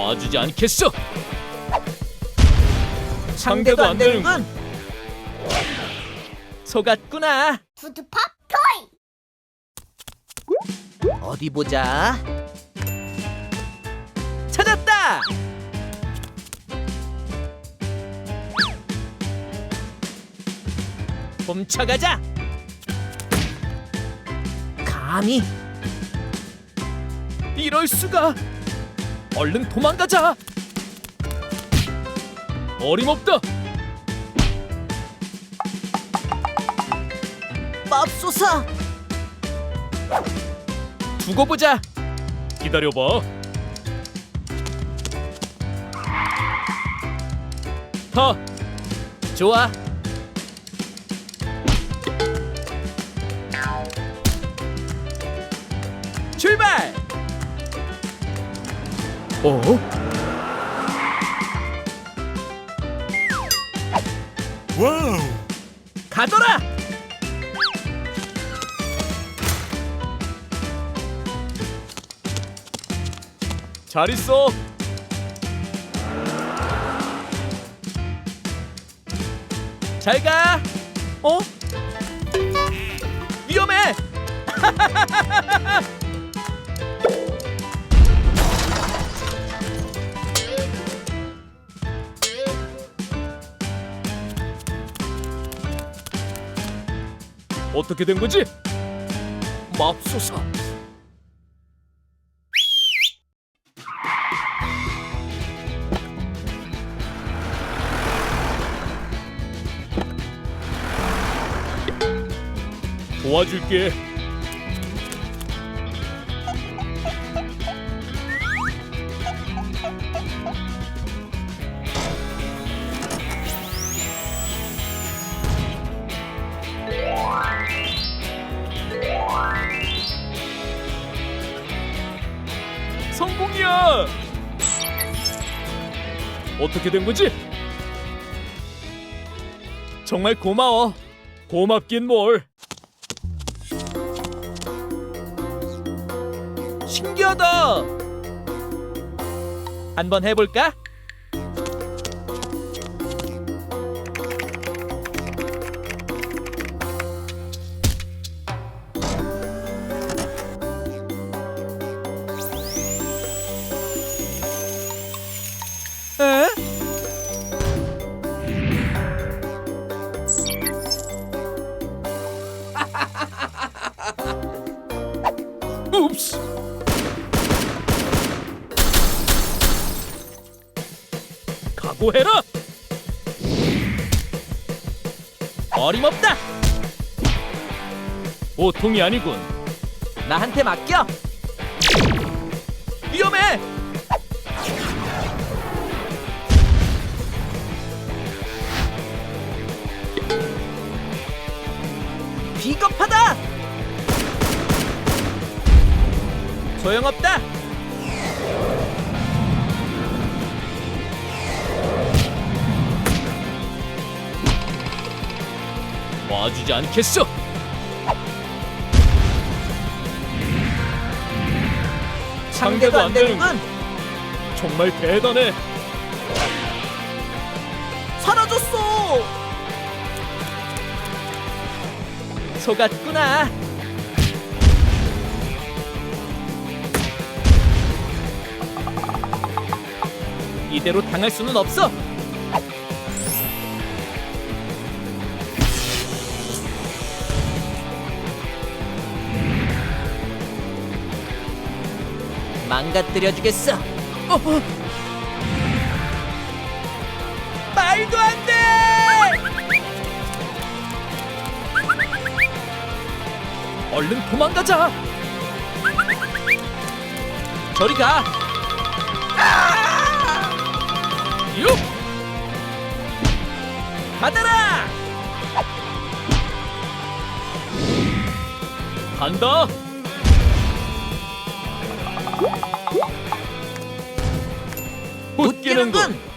봐주지 않겠어. 상대도 안 되는군. 속았구나. 푸드팝 토이 어디 보자. 찾았다. 훔쳐가자. 감히 이럴 수가. 얼른 도망가자. 어림없다. 맙소사. 두고 보자. 기다려봐. 타. 좋아. 출발. 어? 와우! 가더라. 잘 있어. 잘 가. 어? 위험해. 어떻게 된 거지? 맙소사. 도와줄게. 성공이야. 어떻게 된 거지? 정말 고마워. 고맙긴 뭘. 신기하다. 한번 해볼까? 읍스. 각오해라. 어림없다. 보통이 아니군. 나한테 맡겨. 위험해. 소용없다. 와주지 않겠어. 상대도 안 되는군. 정말 대단해. 사라졌어. 속았구나. 이대로 당할 수는 없어. 망가뜨려 주겠어. 어, 말도 안 돼! 얼른 도망가자. 저리 가. 간다. 웃기는군.